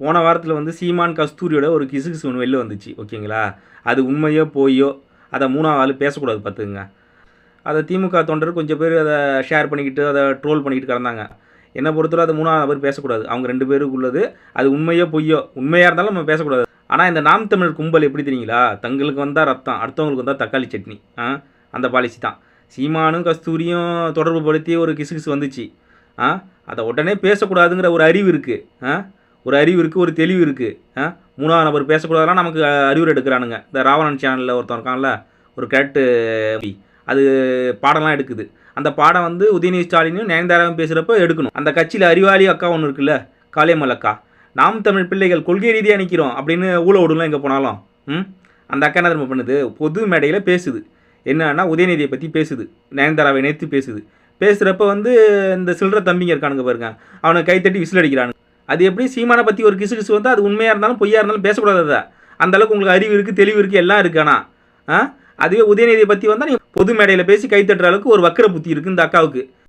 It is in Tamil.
போன வாரத்தில் வந்து சீமான் கஸ்தூரியோட ஒரு கிசுகிசு ஒன்று வெளில வந்துச்சு ஓகேங்களா? அது உண்மையோ போயோ அதை மூணாவது ஆள் பேசக்கூடாது பார்த்துக்குங்க அதை திமுக தொண்டர் கொஞ்சம் பேர் அதை ஷேர் பண்ணிக்கிட்டு அதை ட்ரோல் பண்ணிக்கிட்டு கிடந்தாங்க என்னை பொறுத்தவரை அது மூணாவது பேர் பேசக்கூடாது. அவங்க ரெண்டு பேருக்கு உள்ளது. அது உண்மையோ பொய்யோ உண்மையாக இருந்தாலும் நம்ம பேசக்கூடாது. ஆனால் இந்த நாம் தமிழர் கும்பல் எப்படி தெரியுங்களா? தங்களுக்கு வந்தால் ரத்தம் அடுத்தவங்களுக்கு வந்தால் தக்காளி சட்னி ஆ? அந்த பாலிசி தான். சீமானும் கஸ்தூரியும் தொடர்பு படுத்தி ஒரு கிசுகிசு வந்துச்சு. ஆ? அதை உடனே பேசக்கூடாதுங்கிற ஒரு அறிவு இருக்குது ஆ? ஒரு அறிவு இருக்குது ஒரு தெளிவு இருக்குது ஆ? மூணாவது நபர் பேசக்கூடாதெல்லாம் நமக்கு அறிவுரை எடுக்கிறானுங்க. இந்த ராவணன் சேனலில் ஒருத்தன் இருக்கான்ல ஒரு கேட்டு அது பாடம்லாம் எடுக்குது. அந்த பாடம் வந்து உதயநிதி ஸ்டாலினும் நயன்தாராவும் பேசுகிறப்ப எடுக்கணும். அந்த கட்சியில் அறிவாளி அக்கா ஒன்று இருக்குல்ல காளியம்மல் அக்கா. நாம் தமிழ் பிள்ளைகள் கொள்கை ரீதியாக நிற்கிறோம் அப்படின்னு ஊழ விடலாம் எங்கே போனாலும் ம்? அந்த அக்கா என்ன திரும்ப பண்ணுது? பொது மேடையில் பேசுது. என்னன்னா உதயநிதியை பற்றி பேசுது. நயன்தாராவை இணைத்து பேசுது. பேசுகிறப்ப வந்து இந்த சில்லற தம்பிங்க இருக்கானுங்க பாருங்க. அவனை கைத்தட்டி விசில் அடிக்கிறானுங்க. அது எப்படி சீமானை பற்றி ஒரு கிசு கிசு வந்து அது உண்மையாக இருந்தாலும் பொய்யாக இருந்தாலும் பேசக்கூடாது அதை. அந்த அளவுக்கு உங்களுக்கு அறிவு இருக்குது தெளிவு இருக்குது எல்லாம் இருக்கு ஆனால் ஆ? அதுவே உதயநிதியை பற்றி வந்தால் நீ பொது மேடையில் பேசி கைத்தட்டுற அளவுக்கு ஒரு வக்கர புத்தி இருக்குது இந்த அக்காவுக்கு.